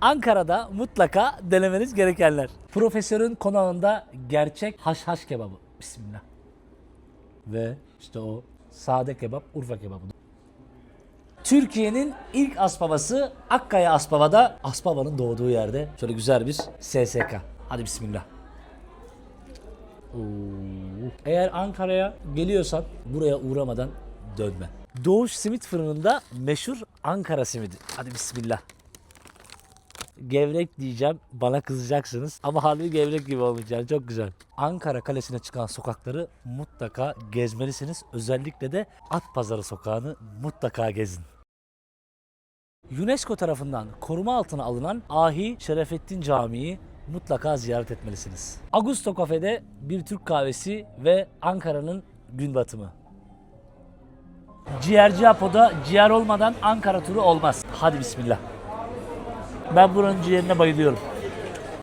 Ankara'da mutlaka denemeniz gerekenler. Profesörün konağında gerçek haşhaş kebabı. Bismillah. Ve işte o sade kebap, Urfa kebabı. Türkiye'nin ilk Aspavası Akkaya Aspava'da Aspava'nın doğduğu yerde şöyle güzel bir SSK. Hadi bismillah. Eğer Ankara'ya geliyorsan buraya uğramadan dönme. Doğuş Simit Fırını'nda meşhur Ankara simidi. Hadi bismillah. Gevrek diyeceğim bana kızacaksınız ama harbi gevrek gibi olmuş çok güzel. Ankara Kalesi'ne çıkan sokakları mutlaka gezmelisiniz. Özellikle de At Pazarı sokağını mutlaka gezin. UNESCO tarafından koruma altına alınan Ahi Şerefettin Camii'yi mutlaka ziyaret etmelisiniz. Augusto Cafe'de bir Türk kahvesi ve Ankara'nın gün batımı. Ciğerci Apo'da ciğer olmadan Ankara turu olmaz. Hadi bismillah. Ben buranın ciğerine bayılıyorum.